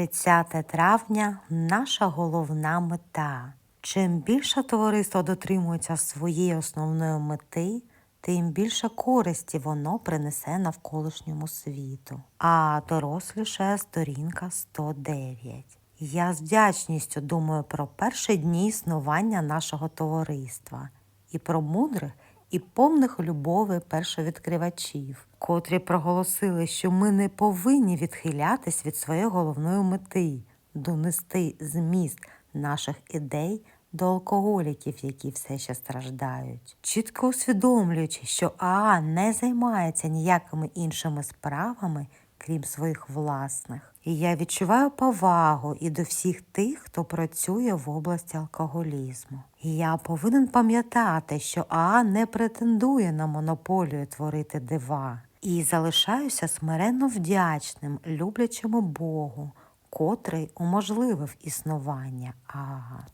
30 травня наша головна мета. Чим більше товариство дотримується своєї основної мети, тим більше користі воно принесе навколишньому світу. А доросліша сторінка 109. Я з вдячністю думаю про перші дні існування нашого товариства і про мудрих і повних любови першовідкривачів, котрі проголосили, що ми не повинні відхилятись від своєї головної мети донести зміст наших ідей до алкоголіків, які все ще страждають, чітко усвідомлюючи, що АА не займається ніякими іншими справами, крім своїх власних. І я відчуваю повагу і до всіх тих, хто працює в області алкоголізму. І я повинен пам'ятати, що АА не претендує на монополію творити дива. І залишаюся смиренно вдячним люблячому Богу, котрий уможливив існування АА.